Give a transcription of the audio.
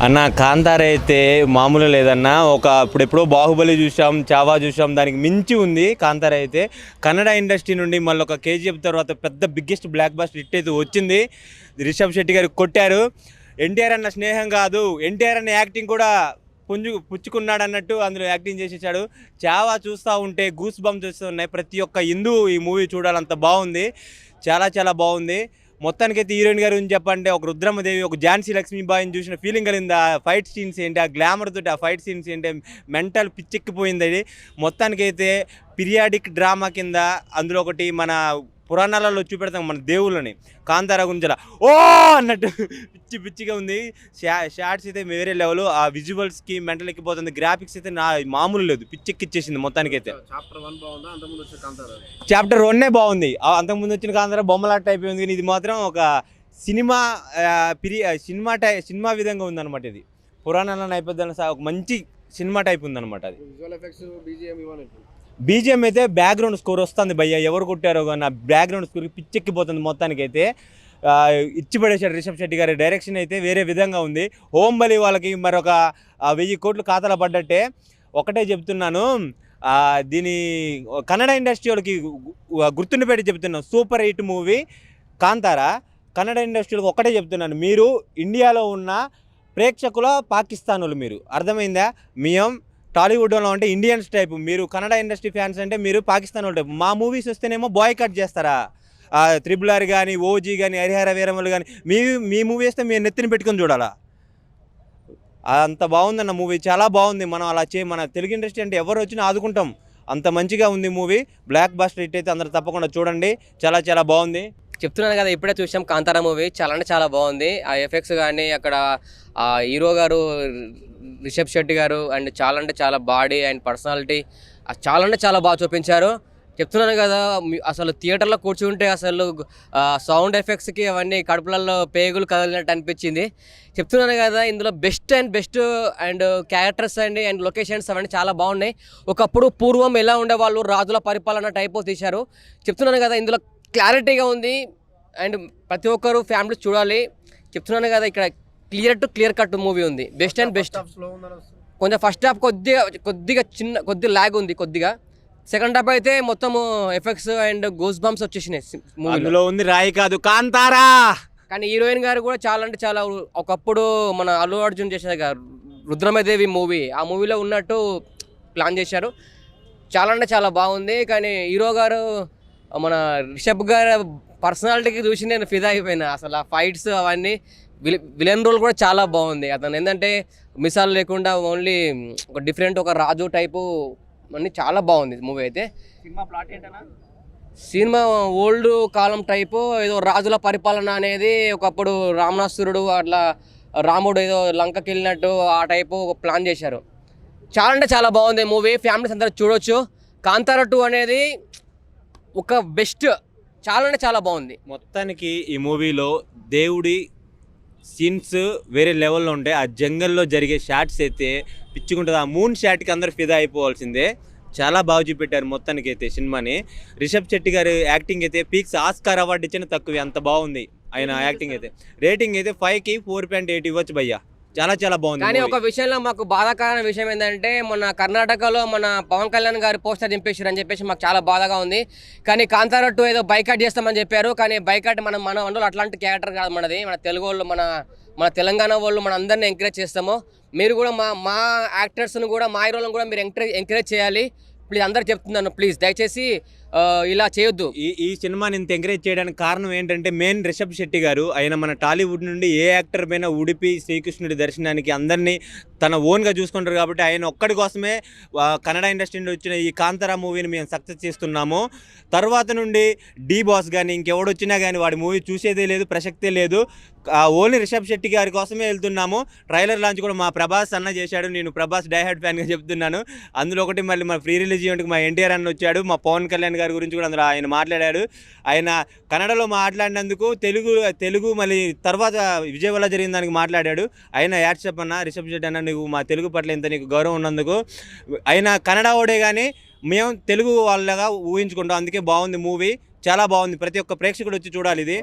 అన్న కాంతార అయితే మామూలు లేదన్న. ఒక ఇప్పుడెప్పుడో బాహుబలి చూసాం చావా చూసాం దానికి మించి ఉంది కాంతార అయితే. కన్నడ ఇండస్ట్రీ నుండి మళ్ళీ ఒక కేజీఎఫ్ తర్వాత పెద్ద బిగ్గెస్ట్ బ్లాక్ బాస్ట్ హిట్ అయితే వచ్చింది. రిషబ్ శెట్టి గారు కొట్టారు. ఎన్టీఆర్ అన్న స్నేహం కాదు. ఎన్టీఆర్ అన్న యాక్టింగ్ కూడా పుంజు పుచ్చుకున్నాడు అన్నట్టు అందులో యాక్టింగ్ చేసేసాడు. చావా చూస్తూ ఉంటే గూస్ బంప్స్ వస్తున్నాయి. ప్రతి ఒక్క హిందూ ఈ మూవీ చూడాలంత బాగుంది. చాలా చాలా బాగుంది. మొత్తానికైతే హీరోయిన్ గారి గురించి చెప్పంటే ఒక రుద్రమదేవి ఒక ఝాన్సీ లక్ష్మీబాయిని చూసిన ఫీలింగ్ కలిగింది. ఆ ఫైట్ సీన్స్ ఏంటి ఆ గ్లామర్ తోటి ఆ ఫైట్ సీన్స్ ఏంటి మెంటల్ పిచ్చెక్కిపోయింది అది. మొత్తానికైతే పిరియాడిక్ డ్రామా కింద అందులో ఒకటి మన పురాణాలలో చూపెడతాం మన దేవుళ్ళని. కాంతారా అలా ఓ! అన్నట్టు పిచ్చి పిచ్చిగా ఉంది. షా షార్ట్స్ అయితే వేరే లెవెల్. ఆ విజువల్స్కి మెంటల్ ఎక్కిపోతుంది గ్రాఫిక్స్ అయితే నా మామూలు లేదు. పిచ్చెక్కిచ్చేసింది మొత్తానికైతే. చాప్టర్ వన్ బాగుందా? అంతకుముందు వచ్చే కాంతారా? చాప్టర్ వన్నే బాగుంది. అంతకుముందు వచ్చిన కాంతారా బొమ్మలాట అయిపోయింది కానీ ఇది మాత్రం ఒక సినిమా పిరి సినిమా టై సినిమా విధంగా ఉందన్నమాట ఇది. పురాణాల నేపథ్యంలో ఒక మంచి సినిమా టైప్ ఉందన్నమాట అది. బీజిఎం అయితే బ్యాక్గ్రౌండ్ స్కోర్ వస్తుంది భయ్య. ఎవరు కొట్టారో కానీ ఆ బ్యాక్గ్రౌండ్ స్కోర్ పిచ్చెక్కిపోతుంది మొత్తానికి అయితే ఇచ్చి పడేశాడు రిషబ్ శెట్టి గారి డైరెక్షన్ అయితే వేరే విధంగా ఉంది. హోంబలి వాళ్ళకి మరొక వెయ్యి కోట్లు ఖాతాలో పడ్డట్టే. ఒకటే చెప్తున్నాను. దీని కన్నడ ఇండస్ట్రీ వాళ్ళకి గుర్తుండిపెట్టి చెప్తున్నాను super hit movie Kantara. Kannada ఇండస్ట్రీలకు ఒకటే చెప్తున్నాను. మీరు ఇండియాలో ఉన్న ప్రేక్షకుల పాకిస్తానులు మీరు. అర్థమైందా? మేము టాలీవుడ్లో అంటే ఇండియన్స్ టైప్. మీరు కన్నడ ఇండస్ట్రీ ఫ్యాన్స్ అంటే మీరు పాకిస్తాన్ టైప్. మా మూవీస్ వస్తేనేమో బాయ్ కట్ చేస్తారా? త్రిబుల్ ఆర్ కానీ ఓజీ కానీ హరిహర వీరములు కానీ మీ మీ మూవీ వస్తే మీరు నెత్తిని పెట్టుకొని చూడాలా? అంత బాగుందన్న మూవీ. చాలా బాగుంది. మనం అలా చే మన తెలుగు ఇండస్ట్రీ అంటే ఎవరు వచ్చినా ఆదుకుంటాం. అంత మంచిగా ఉంది మూవీ. బ్లాక్ బాస్టర్ హిట్ అయితే అందరూ తప్పకుండా చూడండి. చాలా చాలా బాగుంది. చెప్తున్నాను కదా ఇప్పుడే చూసాం కాంతారా మూవీ. చాలా అంటే చాలా బాగుంది. ఆ ఎఫెక్ట్స్ కానీ అక్కడ ఆ హీరో గారు రిషబ్ శెట్టి గారు అండ్ చాలా అంటే చాలా బాడీ అండ్ పర్సనాలిటీ చాలా అంటే చాలా బాగా చూపించారు. చెప్తున్నాను కదా అసలు థియేటర్లో కూర్చుంటే అసలు సౌండ్ ఎఫెక్ట్స్కి అవన్నీ కడుపులలో పేగులు కదిలినట్టు అనిపించింది. చెప్తున్నాను కదా ఇందులో best and best and characters అండి అండ్ లొకేషన్స్ అవన్నీ చాలా బాగున్నాయి. ఒకప్పుడు పూర్వం ఎలా ఉండేవాళ్ళు రాజుల పరిపాలన టైప్ తీశారు. చెప్తున్నాను కదా ఇందులో క్లారిటీగా ఉంది. అండ్ ప్రతి ఒక్కరు ఫ్యామిలీ చూడాలి. చెప్తున్నాను కదా ఇక్కడ clear to clear cut movie ఉంది. Best and best. కొంచెం ఫస్ట్ హాఫ్ కొద్దిగా కొద్దిగా చిన్న కొద్దిగా ల్యాగ్ ఉంది కొద్దిగా. సెకండ్ హాఫ్ అయితే మొత్తం ఎఫెక్ట్స్ అండ్ గోస్ బంప్స్ వచ్చేసినాయి మూవీలో. ఉంది రాయి కాదు కాంతారా! కానీ హీరోయిన్ గారు కూడా చాలా అంటే చాలా ఒకప్పుడు మన అల్లు అర్జున్ చేశారు కదా రుద్రమదేవి మూవీ. ఆ మూవీలో ఉన్నట్టు ప్లాన్ చేశారు. చాలా అంటే చాలా బాగుంది. కానీ హీరో గారు మన రిషబ్ గారు పర్సనాలిటీకి చూసి నేను ఫిదా అయిపోయినా. అసలు ఆ ఫైట్స్ అవన్నీ విల విలన్ రోల్ కూడా చాలా బాగుంది. అతను ఏంటంటే మిసాల్ లేకుండా ఓన్లీ ఒక డిఫరెంట్ ఒక రాజు టైపు అన్నీ చాలా బాగుంది మూవీ అయితే. సినిమా ప్లాట్ ఏంటన్నా? సినిమా ఓల్డ్ కాలం టైపు ఏదో రాజుల పరిపాలన అనేది ఒకప్పుడు రామనాసురుడు అట్లా రాముడు ఏదో లంకకి వెళ్ళినట్టు ఆ టైపు ఒక ప్లాన్ చేశారు. చాలా అంటే చాలా బాగుంది మూవీ. ఫ్యామిలీస్ అందరూ చూడొచ్చు. కాంతార టూ అనేది ఒక బెస్ట్ చాలా అంటే చాలా బాగుంది. మొత్తానికి ఈ మూవీలో దేవుడి సీన్స్ వేరే లెవెల్లో ఉంటాయి. ఆ జంగల్లో జరిగే షాట్స్ అయితే పిచ్చుకుంటుంది. ఆ మూన్ షాట్కి అందరూ ఫిదా అయిపోవాల్సిందే. చాలా బాగా చూపెట్టారు మొత్తానికి అయితే సినిమాని. రిషబ్ శెట్టి గారి యాక్టింగ్ అయితే పీక్స్ ఆస్కార్ అవార్డు ఇచ్చిన తక్కువ. అంత బాగుంది ఆయన యాక్టింగ్ అయితే. రేటింగ్ అయితే ఫైవ్కి ఫోర్ పాయింట్ ఎయిట్ ఇవ్వచ్చు భయ్యా. చాలా చాలా బాగుంది కానీ. ఒక విషయంలో మాకు బాధాకరమైన విషయం ఏంటంటే మన కర్ణాటకలో మన పవన్ కళ్యాణ్ గారి పోస్టర్ దింపేశారు అని చెప్పేసి మాకు చాలా బాధగా ఉంది. కానీ కాంతారా టూ ఏదో బైకాట్ చేస్తామని చెప్పారు. కానీ బైకాట్ మనం మన వందలు అట్లాంటి క్యారెక్టర్ కాదు మనది. మన తెలుగు వాళ్ళు మన మన తెలంగాణ వాళ్ళు మన అందరిని ఎంకరేజ్ చేస్తాము. మీరు కూడా మా మా యాక్టర్స్ని కూడా మా హీరోలను కూడా మీరు ఎంకరేజ్ ఎంకరేజ్ చేయాలి. ప్లీజ్ అందరు చెప్తున్నాను ప్లీజ్ దయచేసి ఇలా చేయొద్దు. ఈ ఈ సినిమాని ఇంత ఎంకరేజ్ చేయడానికి కారణం ఏంటంటే మెయిన్ రిషబ్ శెట్టి గారు ఆయన మన టాలీవుడ్ నుండి ఏ యాక్టర్ పైన ఉడిపి శ్రీకృష్ణుడి దర్శనానికి అందరినీ తన ఓన్గా చూసుకుంటారు కాబట్టి ఆయన ఒక్కడి కోసమే కన్నడ ఇండస్ట్రీ నుండి వచ్చిన ఈ కాంతారా మూవీని మేము సక్సెస్ చేస్తున్నాము. తర్వాత నుండి డీ బాస్ కానీ ఇంకెవడు వచ్చినా కానీ వాడి మూవీ చూసేదే లేదు ప్రసక్తే లేదు. ఓన్లీ రిషబ్ శెట్టి గారి కోసమే వెళ్తున్నాము. ట్రైలర్ లాంచ్ కూడా మా ప్రభాస్ అన్న చేశాడు. నేను ప్రభాస్ డైహార్డ్ ఫ్యాన్గా చెప్తున్నాను. అందులో ఒకటి మళ్ళీ మా ఫ్రీ రిలీజ్ ఈవెంట్కి మా ఎన్టీఆర్ అన్న వచ్చాడు. మా పవన్ కళ్యాణ్ గారి గురించి కూడా అందులో ఆయన మాట్లాడాడు. ఆయన కన్నడలో మాట్లాడినందుకు తెలుగు తెలుగు మళ్ళీ తర్వాత విజయవాడ జరిగిన దానికి మాట్లాడాడు. ఆయన యాడ్సప్ అన్న రిషబ్ శెట్టి అన్న నీకు మా తెలుగు పట్ల ఇంత నీకు గౌరవం ఉన్నందుకు ఆయన కన్నడ ఓడే కానీ మేము తెలుగు వాళ్ళగా ఊహించుకుంటాం. అందుకే బాగుంది మూవీ చాలా బాగుంది. ప్రతి ఒక్క ప్రేక్షకుడు వచ్చి చూడాలి ఇది.